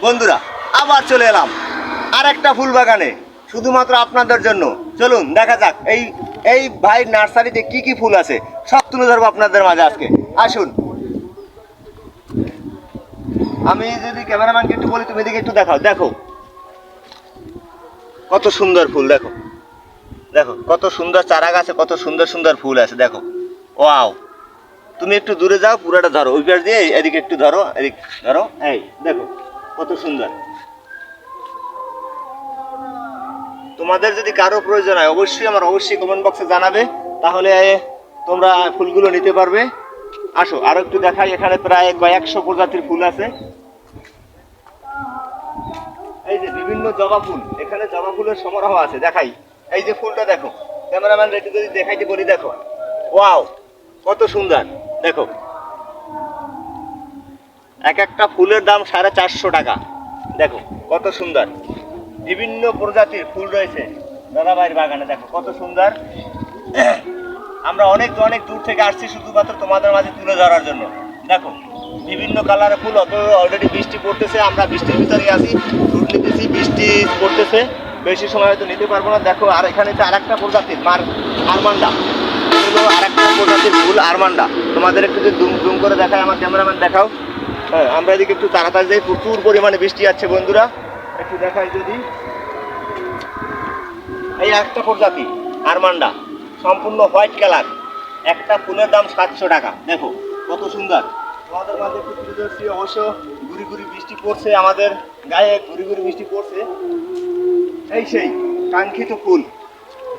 বন্ধুরা, আবার চলে এলাম। আর একটা ফুল বাগানে শুধুমাত্র আপনাদের জন্য। চলুন, দেখা যাক, এই এই ভাই নার্সারিতে কি কি ফুল আছে, সব তুলে ধরবো আপনাদের মাঝে আজকে। আসুন। আমি যদি ক্যামেরাম্যানকে একটু বলি, তুমি এদিকে একটু দেখাও, দেখো। কত সুন্দর ফুল, দেখো। দেখো, কত সুন্দর চারা গাছে কত সুন্দর সুন্দর ফুল আছে, দেখো। ওয়াও। তুমি একটু দূরে যাও, পুরোটা ধরো, ওই পাশ দিয়ে, এদিকে একটু ধরো, এদিক ধরো, এই, দেখো। কত সুন্দর। তোমাদের যদি কারও প্রয়োজন হয়, অবশ্যই আমার অবশ্যই কমেন্ট বক্সে জানাবে, তাহলে তোমরা ফুলগুলো নিতে পারবে। আসো, আরও একটু দেখাই, এখানে প্রায় কয়েকশো প্রজাতির ফুল আছে। এই যে বিভিন্ন জবা ফুল, এখানে জবা ফুলের সমারোহ আছে, দেখাই। এই যে ফুলটা দেখো, ক্যামেরাম্যান রেডি যদি দেখাইতে বলি, দেখো। ওয়াও, কত সুন্দর, দেখো। এক একটা ফুলের দাম সাড়ে চারশো টাকা। দেখো, কত সুন্দর। বিভিন্ন প্রজাতির ফুল রয়েছে। দাদাভাইয়ের বাগানে দেখো, কত সুন্দর। আমরা অনেক অনেক দূর থেকে আসছি শুধুমাত্র তোমাদের মাঝে তুলে ধরার জন্য। দেখো, বিভিন্ন কালারের ফুল অত অলরেডি বৃষ্টি পড়তেছে, আমরা বৃষ্টির ভিতরে আছি ফুল নিতেছি, বৃষ্টি পড়তেছে। বেশি সময় হয়তো নিতে পারব না। দেখো, আর এখানে তো আর একটা প্রজাতির মার, আরমান্ডা। আর একটা প্রজাতির ফুল, আরমান্ডা। তোমাদের একটু যদি দুম দুম করে দেখায়, আমার ক্যামেরাম্যান দেখাও। হ্যাঁ আমরা এদিকে একটু তাড়াতাড়ি যাই। প্রচুর পরিমাণে বৃষ্টি আছে, বন্ধুরা। একটু দেখাই যদি। এই একটা প্রজাতি, আরমান্ডা, সম্পূর্ণ হোয়াইট কালার। একটা ফুলের দাম সাতশো টাকা। দেখো, কত সুন্দর। আমাদের মাঝে একটু ধরছি, অবশ্য গুড়ি ঘুরি বৃষ্টি পড়ছে, আমাদের গায়ে ঘুরি ঘুরি বৃষ্টি পড়ছে। এই সেই কাঙ্ক্ষিত ফুল।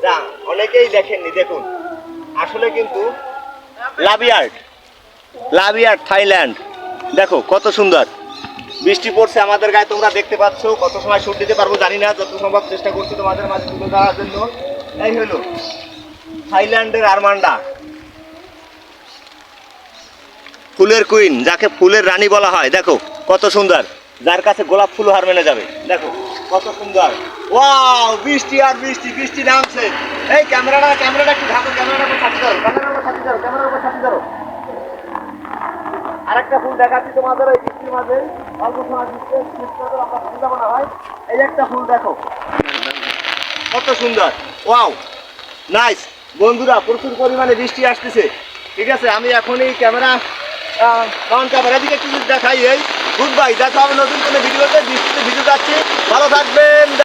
যা অনেকেই দেখেননি, দেখুন। আসলে কিন্তু লাভিয়ার্ড লাভিয়ার্ড থাইল্যান্ড। দেখো, কত সুন্দর। বৃষ্টি পড়ছে আমাদের গায়ে, তোমরা দেখতে পাচ্ছ, কত সময় শুট দিতে পারব জানি না যত সম্ভব চেষ্টা করছি তোমাদের মাঝে তুলে ধরার জন্য। এই হলো থাইল্যান্ডের আরমান্ডা। ফুলের কুইন, যাকে ফুলের রানী বলা হয়। দেখো, কত সুন্দর। যার কাছে গোলাপ ফুল হার মেনে যাবে। দেখো, কত সুন্দর। ওয়াও, বৃষ্টি আর বৃষ্টি বৃষ্টি নামছে। এই ক্যামেরাটা ক্যামেরাটা একটু ঢাকো, ক্যামেরাটা উপর ছাতি ধরো আরেকটা ফুল দেখাচ্ছি তোমাদের, ওই বৃষ্টির মাঝে। অল্প সময় হলে আমরা ভাই এই একটা ফুল দেখো। কত সুন্দর। Wow, nice. বন্ধুরা, প্রচুর পরিমাণে বৃষ্টি আসতেছে। ঠিক আছে, আমি এখনই ক্যামেরা কারণ ক্যামেরা দিকে একটু দেখাই এই। গুড বাই দেখা হবে নতুন কোনো ভিডিওতে। বৃষ্টিতে ভিডিও যাচ্ছি। ভালো থাকবেন।